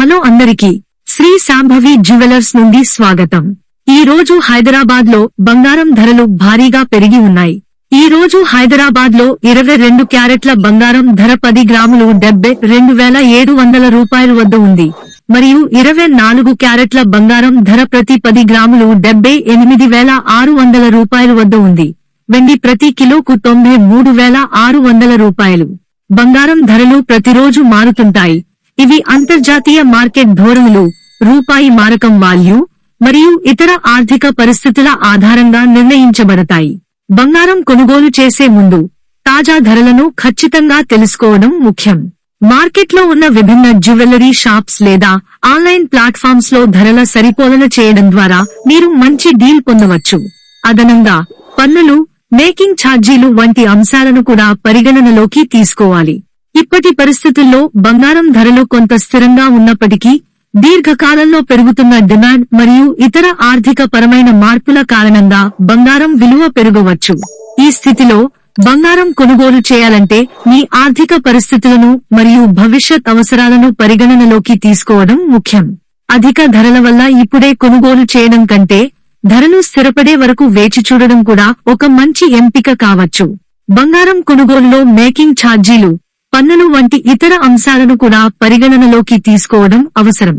Hello అందరికీ. Shri Shambhavi jewellers నుండి స్వాగతం. ఈ రోజు హైదరాబాద్లో బంగారం ధరలు భారీగా పెరిగి ఉన్నాయి. ఈ రోజు హైదరాబాద్లో ఇరవై రెండు క్యారెట్ల బంగారం ధర పది గ్రాములు డెబ్బై రెండు వేల ఏడు వందల రూపాయల వద్ద ఉంది. మరియు ఇరవై నాలుగు క్యారెట్ల బంగారం ధర ప్రతి పది గ్రాములు డెబ్బై ఎనిమిది వేల ఆరు వందల రూపాయల వద్ద ఉంది. వెండి ప్రతి కిలోకు తొంభై మూడు వేల ఆరు వందల రూపాయలు. బంగారం ధరలు ప్రతిరోజు మారుతుంటాయి. ఇవి అంతర్జాతీయ మార్కెట్ ధోరణులు రూపాయి మారకం వాల్యూ మరియు ఇతర ఆర్థిక పరిస్థితుల ఆధారంగా నిర్ణయించబడతాయి. బంగారం కొనుగోలు చేసే ముందు తాజా ధరలను ఖచ్చితంగా తెలుసుకోవడం ముఖ్యం. మార్కెట్లో ఉన్న విభిన్న జ్యువెలరీ షాప్స్ లేదా ఆన్లైన్ ప్లాట్ఫామ్స్లో ధరల సరిపోలన చేయడం ద్వారా మీరు మంచి డీల్ పొందవచ్చు. అదనంగా పన్నులు మేకింగ్ ఛార్జీలు వంటి అంశాలను కూడా పరిగణనలోకి తీసుకోవాలి. ఇప్పటి పరిస్థితుల్లో బంగారం ధరలు కొంత స్థిరంగా ఉన్నప్పటికీ దీర్ఘకాలంలో పెరుగుతున్న డిమాండ్ మరియు ఇతర ఆర్థిక పరమైన మార్పుల కారణంగా బంగారం విలువ పెరగవచ్చు. ఈ స్థితిలో బంగారం కొనుగోలు చేయాలంటే మీ ఆర్థిక పరిస్థితులను మరియు భవిష్యత్ అవసరాలను పరిగణనలోకి తీసుకోవడం ముఖ్యం. అధిక ధరల వల్ల ఇప్పుడే కొనుగోలు చేయడం కంటే ధరలు స్థిరపడే వరకు వేచి చూడడం కూడా ఒక మంచి ఎంపిక కావచ్చు. బంగారం కొనుగోలులో మేకింగ్ ఛార్జీలు పన్నులు వంటి ఇతర అంశాలను కూడా పరిగణనలోకి తీసుకోవడం అవసరం.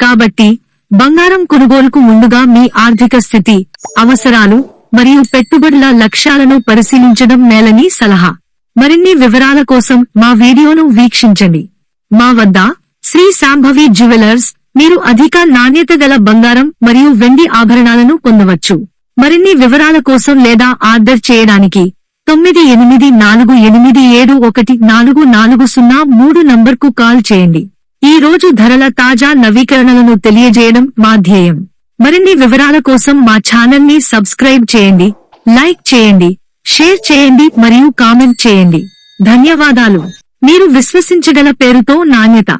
కాబట్టి బంగారం కొనుగోలుకు ముందుగా మీ ఆర్థిక స్థితి అవసరాలు మరియు పెట్టుబడుల లక్ష్యాలను పరిశీలించడం మేలని సలహా. మరిన్ని వివరాల కోసం మా వీడియోను వీక్షించండి. మా వద్ద శ్రీ శాంభవి జ్యువెలర్స్ మీరు అధిక నాణ్యత గల బంగారం మరియు వెండి ఆభరణాలను పొందవచ్చు. మరిన్ని వివరాల కోసం లేదా ఆర్డర్ చేయడానికి తొమ్మిది ఎనిమిది నాలుగు ఎనిమిది ఏడు ఒకటి నాలుగు నాలుగు సున్నా మూడు నంబర్కు కాల్ చేయండి. ఈ రోజు ధరల తాజా నవీకరణలను తెలియజేయడం మా ధ్యేయం. మరిన్ని వివరాల కోసం మా ఛానల్ని సబ్స్క్రైబ్ చేయండి లైక్ చేయండి షేర్ చేయండి మరియు కామెంట్ చేయండి. ధన్యవాదాలు. మీరు విశ్వసించగల పేరుతో నాణ్యత.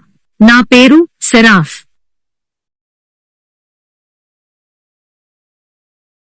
నా పేరు సెరాఫ్.